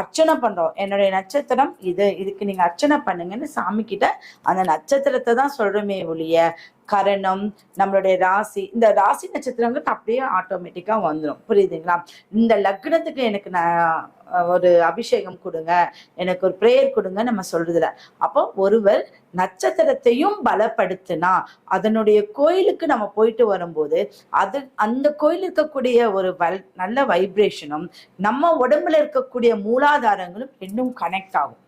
அர்ச்சனை பண்றோம். என்னுடைய நட்சத்திரம் இது. இதுக்கு நீங்க அர்ச்சனை பண்ணுங்கன்னு சாமி கிட்ட அந்த நட்சத்திரத்தை தான் சொல்கிறோமே ஒழிய கரணம் நம்மளுடைய ராசி இந்த ராசி நட்சத்திரங்கள் அப்படியே ஆட்டோமேட்டிக்காக வந்துடும் புரியுதுங்களா? இந்த லக்னத்துக்கு எனக்கு நான் ஒரு அபிஷேகம் கொடுங்க. எனக்கு ஒரு ப்ரேயர் கொடுங்க நம்ம சொல்றதுல. அப்போ ஒருவர் நட்சத்திரத்தையும் பலப்படுத்தினா அதனுடைய கோயிலுக்கு நம்ம போயிட்டு வரும்போது அது அந்த கோயில் இருக்கக்கூடிய ஒரு வல் நல்ல வைப்ரேஷனும் நம்ம உடம்புல இருக்கக்கூடிய மூலாதாரங்களும் இன்னும் கனெக்ட் ஆகும்.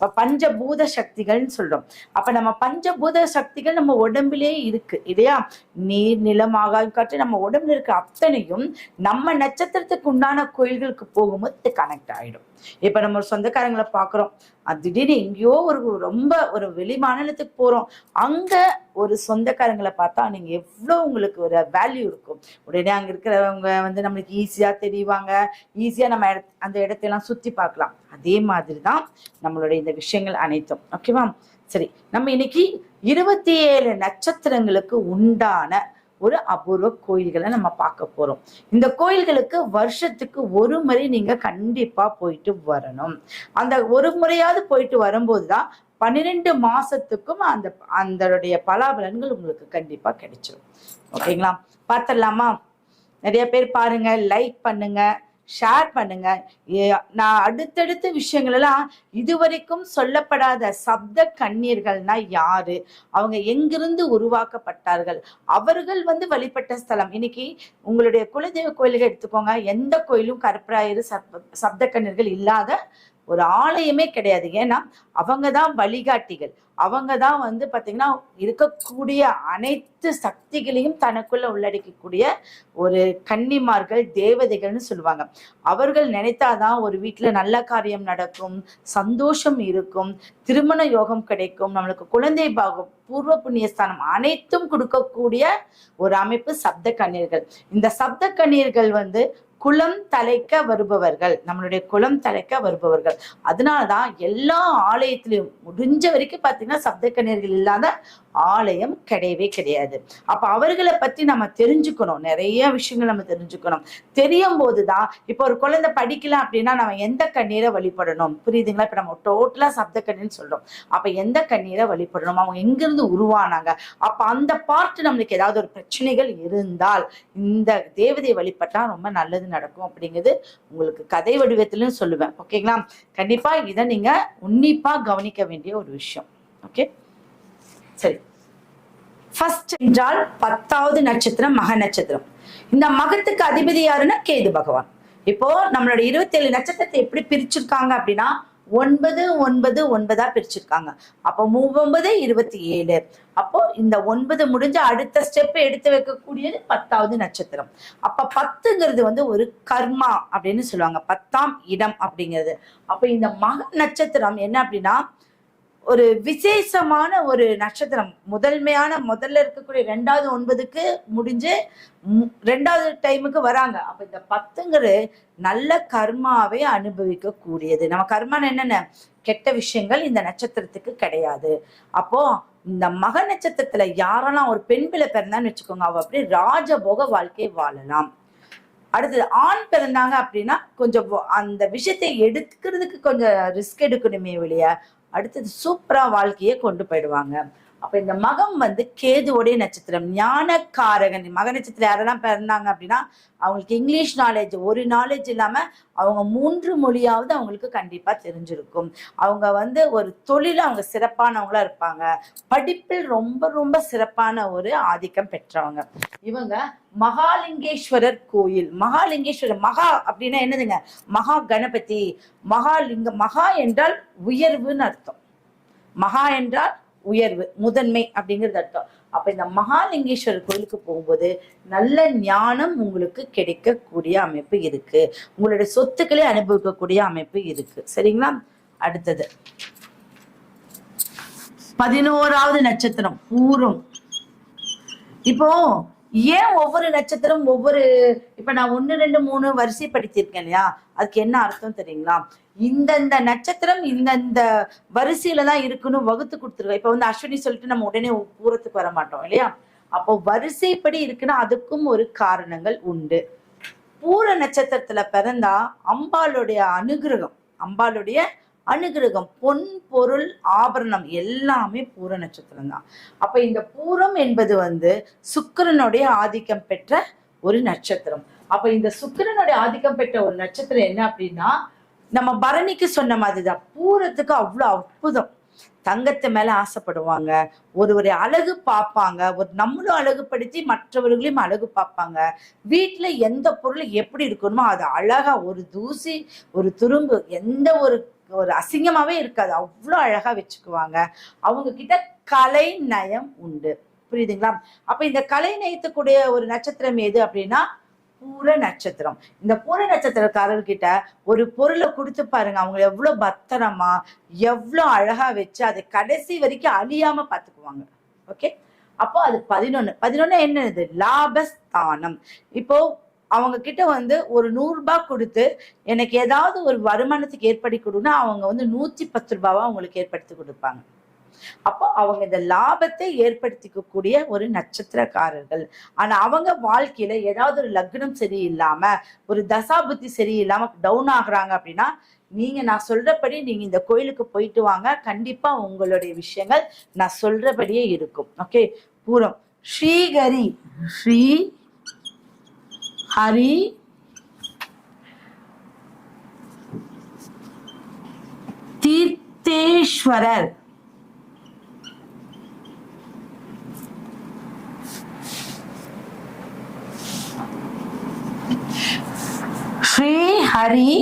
இப்போ பஞ்சபூத சக்திகள்னு சொல்றோம். அப்ப நம்ம பஞ்சபூத சக்திகள் நம்ம உடம்பிலே இருக்கு. இல்லையா? நீர் நிலம் ஆகாயம் காற்று நம்ம உடம்புல இருக்க அத்தனையும் நம்ம நட்சத்திரத்துக்கு உண்டான கோயில்களுக்கு போகும்போது கனெக்ட் ஆயிடும். இப்ப நம்ம சொந்தக்காரங்களை பார்க்குறோம். அது திடீர்னு எங்கேயோ ஒரு ரொம்ப ஒரு வெளி மாநிலத்துக்கு போகிறோம் அங்கே ஒரு சொந்தக்காரங்களை பார்த்தா நீங்கள் எவ்வளோ உங்களுக்கு ஒரு வேல்யூ இருக்கும். உடனே அங்கே இருக்கிறவங்க வந்து நம்மளுக்கு ஈஸியாக தெரிவாங்க. ஈஸியாக நம்ம இடத்- அந்த இடத்தையெல்லாம் சுற்றி பார்க்கலாம். அதே மாதிரி தான் நம்மளுடைய இந்த விஷயங்கள் அனைத்தும். ஓகேவா சரி நம்ம இன்னைக்கு இருபத்தி ஏழு நட்சத்திரங்களுக்கு உண்டான ஒரு அபூர்வ கோயில்களை நம்ம பார்க்க போறோம். இந்த கோயில்களுக்கு வருஷத்துக்கு ஒரு முறை நீங்க கண்டிப்பா போயிட்டு வரணும். அந்த ஒரு முறையாவது போயிட்டு வரும்போது தான் பன்னிரெண்டு மாசத்துக்கும் அந்த அந்தனுடைய பலாபலன்கள் உங்களுக்கு கண்டிப்பா கிடைச்சிடும் ஓகேங்களா? பார்த்துடலாமா? நிறைய பேர் பாருங்க லைக் பண்ணுங்க. ஷேர் பண்ணுங்க. நான் அடுத்தடுத்த விஷயங்கள் எல்லாம் இதுவரைக்கும் சொல்லப்படாத சப்த கண்ணீர்கள்னா யாரு? அவங்க எங்கிருந்து உருவாக்கப்பட்டார்கள்? அவர்கள் வந்து வழிபட்ட ஸ்தலம். இன்னைக்கு உங்களுடைய குலதெய்வ கோயில்கள் எடுத்துக்கோங்க. எந்த கோயிலும் கருப்பராயரு சப்த கண்ணீர்கள் இல்லாத ஒரு ஆலயமே கிடையாது. ஏன்னா அவங்க தான் வழிகாட்டிகள். அவங்க தான் வந்து பாத்தீங்கன்னா இருக்கக்கூடிய அனைத்து சக்திகளையும் தனக்குள்ள உள்ளடக்கக்கூடிய ஒரு கன்னிமார்கள் தேவதைகள்னு சொல்லுவாங்க. அவர்கள் நினைத்தாதான் ஒரு வீட்டுல நல்ல காரியம் நடக்கும் சந்தோஷம் இருக்கும் திருமண யோகம் கிடைக்கும் நம்மளுக்கு குழந்தை பாகம் பூர்வ புண்ணியஸ்தானம் அனைத்தும் கொடுக்கக்கூடிய ஒரு அமைப்பு சப்த கண்ணீர்கள். இந்த சப்த கண்ணீர்கள் வந்து குலம் தலைக்க வருபவர்கள். நம்மளுடைய குலம் தலைக்க வருபவர்கள். அதனாலதான் எல்லா ஆலயத்திலையும் முடிஞ்ச வரைக்கும் பாத்தீங்கன்னா சப்த கண்ணீர்கள் இல்லாத ஆலயம் கிடையவே கிடையாது. அப்ப அவர்களை பத்தி நம்ம தெரிஞ்சுக்கணும். நிறைய விஷயங்கள் நம்ம தெரிஞ்சுக்கணும். தெரியும் போதுதான் இப்போ ஒரு குழந்தை படிக்கல அப்படின்னா நம்ம எந்த கண்ணீரை வழிபடணும்? புரியுதுங்களா? இப்ப நம்ம டோட்டலா சப்த கண்ணீர்னு சொல்றோம். அப்ப எந்த கண்ணீரை வழிபடணும்? அவங்க எங்கிருந்து உருவானாங்க? அப்ப அந்த பார்ட் நம்மளுக்கு ஏதாவது ஒரு பிரச்சனைகள் இருந்தால் இந்த தேவதையை வழிபட்டா ரொம்ப நல்லது நடக்கும் அப்படிங்கிறது உங்களுக்கு கதை வடிவத்திலும் சொல்லுவேன். ஓகேங்களா கண்டிப்பா இதை நீங்க உன்னிப்பா கவனிக்க வேண்டிய ஒரு விஷயம். ஓகே சரி. ஃபர்ஸ்ட் என்றால் பத்தாவது நட்சத்திரம் மக நட்சத்திரம். இந்த மகத்துக்கு அதிபதி யாருன்னா கேது பகவான். இப்போ நம்மளோட இருபத்தி ஏழு நட்சத்திரத்தை எப்படி பிரிச்சிருக்காங்க அப்படின்னா ஒன்பது ஒன்பது ஒன்பதா பிரிச்சிருக்காங்க. அப்போ மூவொன்பது இருபத்தி ஏழு. அப்போ இந்த ஒன்பது முடிஞ்ச அடுத்த ஸ்டெப் எடுத்து வைக்கக்கூடியது பத்தாவது நட்சத்திரம். அப்ப பத்துங்கிறது வந்து ஒரு கர்மா அப்படின்னு சொல்லுவாங்க. பத்தாம் இடம் அப்படிங்கிறது. அப்ப இந்த மக நட்சத்திரம் என்ன அப்படின்னா ஒரு விசேஷமான ஒரு நட்சத்திரம். முதன்மையான முதல்ல இருக்கக்கூடிய ரெண்டாவது ஒன்பதுக்கு முடிஞ்சு மு- ரெண்டாவது டைமுக்கு வராங்க. அப்ப இந்த பத்துங்கிறது நல்ல கர்மாவை அனுபவிக்க கூடியது நம்ம கர்மான்னு என்னென்ன? கெட்ட விஷயங்கள் இந்த நட்சத்திரத்துக்கு கிடையாது. அப்போ இந்த மக நட்சத்திரத்துல யாரெல்லாம் ஒரு பெண் பிள்ளை பிறந்தான்னு வச்சுக்கோங்க. அவ அப்படி ராஜபோக வாழ்க்கை வாழலாம். அடுத்தது ஆண் பிறந்தாங்க அப்படின்னா கொஞ்சம் அந்த விஷயத்தை எடுக்கிறதுக்கு கொஞ்சம் ரிஸ்க் எடுக்கணுமே வெளிய அடுத்தது சூப்பராக வாழ்க்கையை கொண்டு போயிடுவாங்க. அப்ப இந்த மகம் வந்து கேதுவோடைய நட்சத்திரம். ஞானக்காரகன். மக நட்சத்திரம் யாரெல்லாம் பிறந்தாங்க அப்படின்னா அவங்களுக்கு இங்கிலீஷ் நாலேஜ் ஒரு நாலேஜ் இல்லாம அவங்க மூன்று மொழியாவது அவங்களுக்கு கண்டிப்பா தெரிஞ்சிருக்கும். அவங்க வந்து ஒரு தொழில அவங்க சிறப்பானவங்களா இருப்பாங்க. படிப்பில் ரொம்ப ரொம்ப சிறப்பான ஒரு ஆதிக்கம் பெற்றவங்க. இவங்க மகாலிங்கேஸ்வரர் கோயில். மகாலிங்கேஸ்வரர் மகா அப்படின்னா என்னதுங்க? மகா கணபதி. மகாலிங்க மகா என்றால் உயர்வுன்னு அர்த்தம். மகா என்றால் உயர்வு முதன்மை அப்படிங்கிறது அர்த்தம். அப்ப இந்த மகாலிங்கேஸ்வரர் கோயிலுக்கு போகும்போது நல்ல ஞானம் உங்களுக்கு கிடைக்கக்கூடிய அமைப்பு இருக்கு. உங்களுடைய சொத்துக்களை அனுபவிக்கக்கூடிய அமைப்பு இருக்கு. சரிங்களா? அடுத்தது. பதினோராவது நட்சத்திரம் பூரம். இப்போ ஏன் ஒவ்வொரு நட்சத்திரம் ஒவ்வொரு இப்ப நான் ஒண்ணு ரெண்டு மூணு வரிசை படிச்சிருக்கேன் இல்லையா? அதுக்கு என்ன அர்த்தம் தெரியுங்களா? இந்தந்த நட்சத்திரம் இந்தந்த வரிசையில தான் இருக்குன்னு வகுத்து கொடுத்துருக்கோம் இப்ப வந்து அஸ்வினி சொல்லிட்டு நம்ம உடனே பூரத்துக்கு வர மாட்டோம் இல்லையா? அப்போ வரிசைப்படி இருக்குன்னா அதுக்கும் ஒரு காரணங்கள் உண்டு. பூர நட்சத்திரத்துல பிறந்தா அம்பாளுடைய அனுகிரகம் அம்பாளுடைய அனுகிரகம் பொன் பொருள் ஆபரணம் எல்லாமே பூர நட்சத்திரம் தான் அப்ப இந்த பூரம் என்பது வந்து சுக்கிரனுடைய ஆதிக்கம் பெற்ற ஒரு நட்சத்திரம். அப்ப இந்த சுக்கிரனுடைய ஆதிக்கம் பெற்ற ஒரு நட்சத்திரம் என்ன அப்படின்னா நம்ம பரணிக்கு சொன்ன மாதிரிதான். பூரத்துக்கு அவ்வளோ அற்புதம். தங்கத்தை மேல ஆசைப்படுவாங்க. ஒருவரை அழகு பார்ப்பாங்க. ஒரு நம்மளும் அழகுபடுத்தி மற்றவர்களையும் அழகு பார்ப்பாங்க. வீட்டுல எந்த பொருள் எப்படி இருக்கணுமோ அது அழகா ஒரு தூசி ஒரு துரும்பு எந்த ஒரு ஒரு அசிங்கமாவே இருக்காது. அவ்வளோ அழகா வச்சுக்குவாங்க. அவங்க கிட்ட கலை நயம் உண்டு. புரியுதுங்களா? அப்ப இந்த கலை நயத்துக்குடைய ஒரு நட்சத்திரம் எது அப்படின்னா பூர நட்சத்திரம். இந்த பூர நட்சத்திரக்காரர்கிட்ட ஒரு பொருளை கொடுத்து பாருங்க. அவங்க எவ்வளோ பத்திரமா எவ்வளோ அழகா வச்சு அதை கடைசி வரைக்கும் அழியாம பார்த்துக்குவாங்க. ஓகே? அப்போ அது பதினொன்னு. பதினொன்று என்னது? லாபஸ்தானம். இப்போ அவங்க கிட்ட வந்து ஒரு நூறுரூபா கொடுத்து எனக்கு ஏதாவது ஒரு வருமானத்துக்கு ஏற்படுத்தி கொடுன்னா அவங்க வந்து நூற்றி பத்து ரூபாவா அவங்களுக்கு ஏற்படுத்தி கொடுப்பாங்க. அப்போ அவங்க இந்த லாபத்தை ஏற்படுத்திக்கக்கூடிய ஒரு நட்சத்திரக்காரர்கள். ஆனா அவங்க வாழ்க்கையில ஏதாவது ஒரு லக்னம் சரியில்லாம ஒரு தசாபுத்தி சரியில்லாம டவுன் ஆகுறாங்க அப்படின்னா நீங்க நான் சொல்றபடி நீங்க இந்த கோயிலுக்கு போயிட்டு வாங்க. கண்டிப்பா உங்களுடைய விஷயங்கள் நான் சொல்றபடியே இருக்கும். ஓகே? பூரம். ஸ்ரீகரி ஸ்ரீ ஹரி? தீர்த்தேஸ்வரர். ஸ்ரீ ஹரி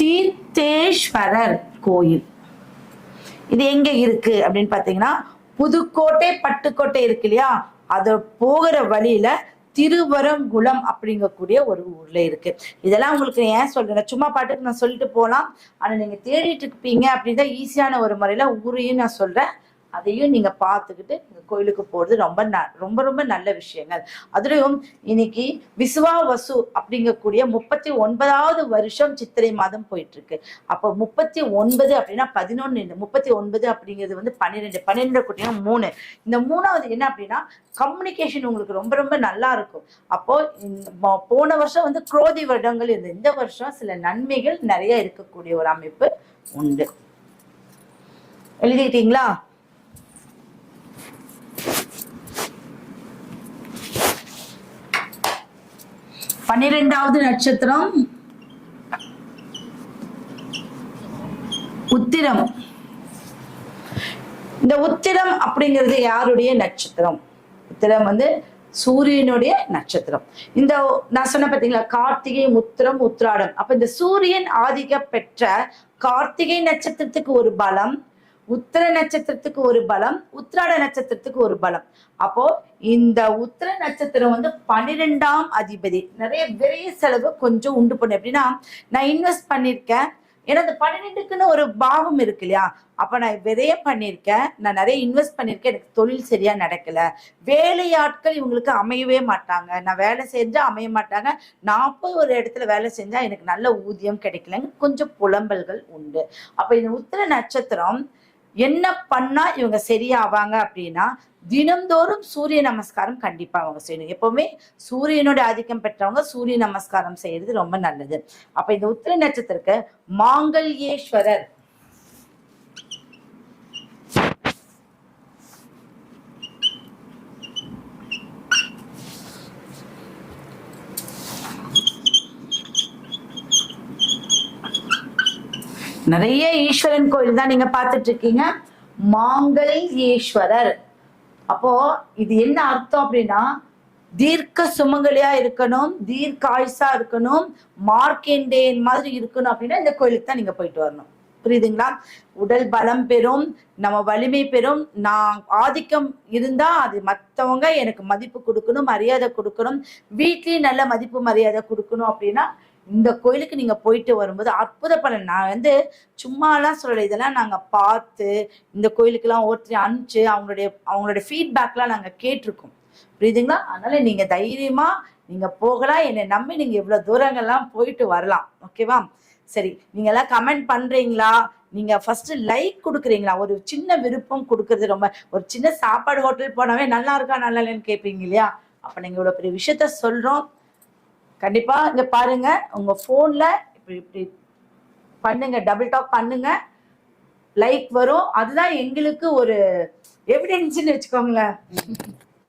தீர்த்தேஸ்வரர் கோயில். இது எங்க இருக்கு அப்படின்னு பாத்தீங்கன்னா புதுக்கோட்டை பட்டுக்கோட்டை இருக்கு இல்லையா? அத போகிற வழியில திருவரங்குளம் அப்படிங்கக்கூடிய ஒரு ஊர்ல இருக்கு. இதெல்லாம் உங்களுக்கு ஏன் சொல்றேன் சும்மா பாட்டுக்கு நான் சொல்லிட்டு போகலாம் ஆனா நீங்க தேடிட்டு இருப்பீங்க அப்படின்னு தான் ஈஸியான ஒரு முறையில ஊரையும் நான் சொல்றேன். அதையும் நீங்க பார்த்துக்கிட்டு இந்த கோயிலுக்கு போகிறது ரொம்ப ந ரொம்ப ரொம்ப நல்ல விஷயங்கள். அதுலயும் இன்னைக்கு விசுவா வசு அப்படிங்கக்கூடிய முப்பத்தி ஒன்பதாவது வருஷம் சித்திரை மாதம் போயிட்டு இருக்கு அப்போ முப்பத்தி ஒன்பது அப்படின்னா பதினொன்னு முப்பத்தி ஒன்பது அப்படிங்கிறது வந்து பன்னிரெண்டு பன்னிரெண்டு கூட்டினா மூணு. இந்த மூணாவது என்ன அப்படின்னா கம்யூனிகேஷன் உங்களுக்கு ரொம்ப ரொம்ப நல்லா இருக்கும். அப்போ போன வருஷம் வந்து குரோதி வருடங்கள் இருந்தது. இந்த வருஷம் சில நன்மைகள் நிறைய இருக்கக்கூடிய ஒரு அமைப்பு உண்டு. எழுதிக்கிட்டீங்களா பன்னிரெண்டாவது நட்சத்திரம். உத்திரம். இந்த உத்திரம் அப்படிங்கிறது யாருடைய நட்சத்திரம்? உத்திரம் வந்து சூரியனுடைய நட்சத்திரம். இந்த நான் சொன்ன பார்த்தீங்களா கார்த்திகை உத்திரம் உத்ராடம் அப்ப இந்த சூரியன் ஆதிக்க பெற்ற கார்த்திகை நட்சத்திரத்துக்கு ஒரு பலம் உத்திர நட்சத்திரத்துக்கு ஒரு பலம் உத்ராட நட்சத்திரத்துக்கு ஒரு பலம். அப்போ இந்த உத்திர நட்சத்திரம் வந்து பன்னிரெண்டாம் அதிபதி. நிறைய விரைய செலவு கொஞ்சம் உண்டு பண்ணு. எப்படின்னா நான் இன்வெஸ்ட் பண்ணியிருக்கேன். ஏன்னா இந்த பன்னிரெண்டுக்குன்னு ஒரு பாவம் இருக்கு இல்லையா? அப்ப நான் விதைய பண்ணியிருக்கேன். நான் நிறைய இன்வெஸ்ட் பண்ணியிருக்கேன். எனக்கு தொழில் சரியா நடக்கல. வேலையாட்கள் இவங்களுக்கு அமையவே மாட்டாங்க. நான் வேலை செஞ்சா அமைய மாட்டாங்க. நான் போய் ஒரு இடத்துல வேலை செஞ்சா எனக்கு நல்ல ஊதியம் கிடைக்கலங்க கொஞ்சம் புலம்பல்கள் உண்டு. அப்ப இந்த உத்திர நட்சத்திரம் என்ன பண்ணா இவங்க சரியாவாங்க அப்படின்னா தினம்தோறும் சூரிய நமஸ்காரம் கண்டிப்பா அவங்க செய்யணும். எப்பவுமே சூரியனோட ஆதிக்கம் பெற்றவங்க சூரிய நமஸ்காரம் செய்யறது ரொம்ப நல்லது. அப்ப இந்த உத்திர நட்சத்திரக்கு மாங்கல்யேஸ்வரர் நிறைய ஈஸ்வரன் கோயில் தான் நீங்க பார்த்துட்டு இருக்கீங்க. மாங்கல்யேஸ்வரர். அப்போ இது என்ன அர்த்தம் அப்படின்னா தீர்க்க சுமங்கலியா இருக்கணும் தீர்க்க ஆயுசா இருக்கணும் மார்க்கெண்டேன் மாதிரி இருக்கணும் அப்படின்னா இந்த கோயிலுக்கு தான் நீங்க போயிட்டு வரணும். புரியுதுங்களா? உடல் பலம் பெறும் நம்ம வலிமை பெறும். நான் ஆதிக்கம் இருந்தா அது மற்றவங்க எனக்கு மதிப்பு கொடுக்கணும் மரியாதை கொடுக்கணும். வீட்லயும் நல்ல மதிப்பு மரியாதை கொடுக்கணும் அப்படின்னா இந்த கோயிலுக்கு நீங்க போயிட்டு வரும்போது அற்புத பலன். நான் வந்து சும்மாலாம் சொல்லலை. இதெல்லாம் நாங்க பார்த்து இந்த கோயிலுக்கெல்லாம் ஒருத்தர் அனுப்பிச்சு அவங்களுடைய அவங்களுடைய ஃபீட்பேக்லாம் நாங்க கேட்டிருக்கோம். புரியுதுங்களா? அதனால நீங்க தைரியமா நீங்க போகலாம். என்னை நம்பி நீங்க இவ்வளவு தூரங்கள்லாம் போயிட்டு வரலாம். ஓகேவா? சரி. நீங்க எல்லாம் கமெண்ட் பண்றீங்களா? நீங்க ஃபர்ஸ்ட் லைக் கொடுக்குறீங்களா? ஒரு சின்ன விருப்பம் கொடுக்கறது ரொம்ப ஒரு சின்ன சாப்பாடு ஹோட்டல் போனாவே நல்லா இருக்கா நல்லா இல்லைன்னு கேட்பீங்க இல்லையா? அப்ப நீங்க இவ்வளவு பெரிய விஷயத்த சொல்றோம். கண்டிப்பா இங்க பாருங்க உங்க போன்ல இப்படி இப்படி பண்ணுங்க டபுள் டாக் பண்ணுங்க. லைக் வரும். அதுதான் எங்களுக்கு ஒரு எவிடன்ஸ்னு வச்சுக்கோங்களேன்.